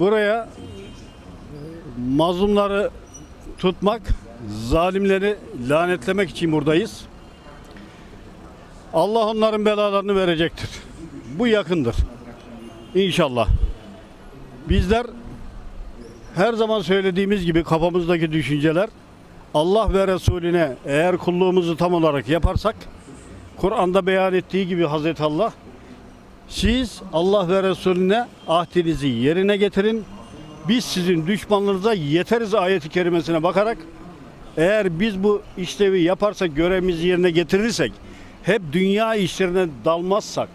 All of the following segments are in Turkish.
Buraya mazlumları tutmak, zalimleri lanetlemek için buradayız. Allah onların belalarını verecektir. Bu yakındır. İnşallah. Bizler her zaman söylediğimiz gibi kafamızdaki düşünceler Allah ve Resulüne eğer kulluğumuzu tam olarak yaparsak Kur'an'da beyan ettiği gibi Hazreti Allah siz Allah ve Resulüne ahdinizi yerine getirin. Biz sizin düşmanlarınıza yeteriz ayeti kerimesine bakarak eğer biz bu işlevi yaparsak görevimizi yerine getirirsek hep dünya işlerine dalmazsak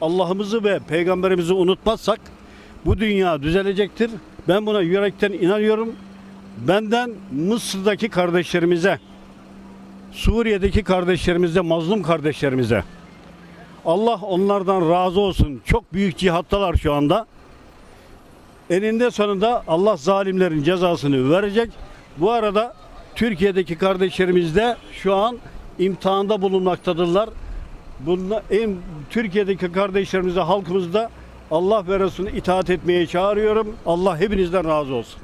Allah'ımızı ve peygamberimizi unutmazsak bu dünya düzelecektir. Ben buna yürekten inanıyorum. Benden Mısır'daki kardeşlerimize, Suriye'deki kardeşlerimize, mazlum kardeşlerimize Allah onlardan razı olsun. Çok büyük cihattalar şu anda. Eninde sonunda Allah zalimlerin cezasını verecek. Bu arada Türkiye'deki kardeşlerimiz de şu an imtihanda bulunmaktadırlar. Bunla, en, Türkiye'deki kardeşlerimize, halkımızda Allah ve Resulüne itaat etmeye çağırıyorum. Allah hepinizden razı olsun.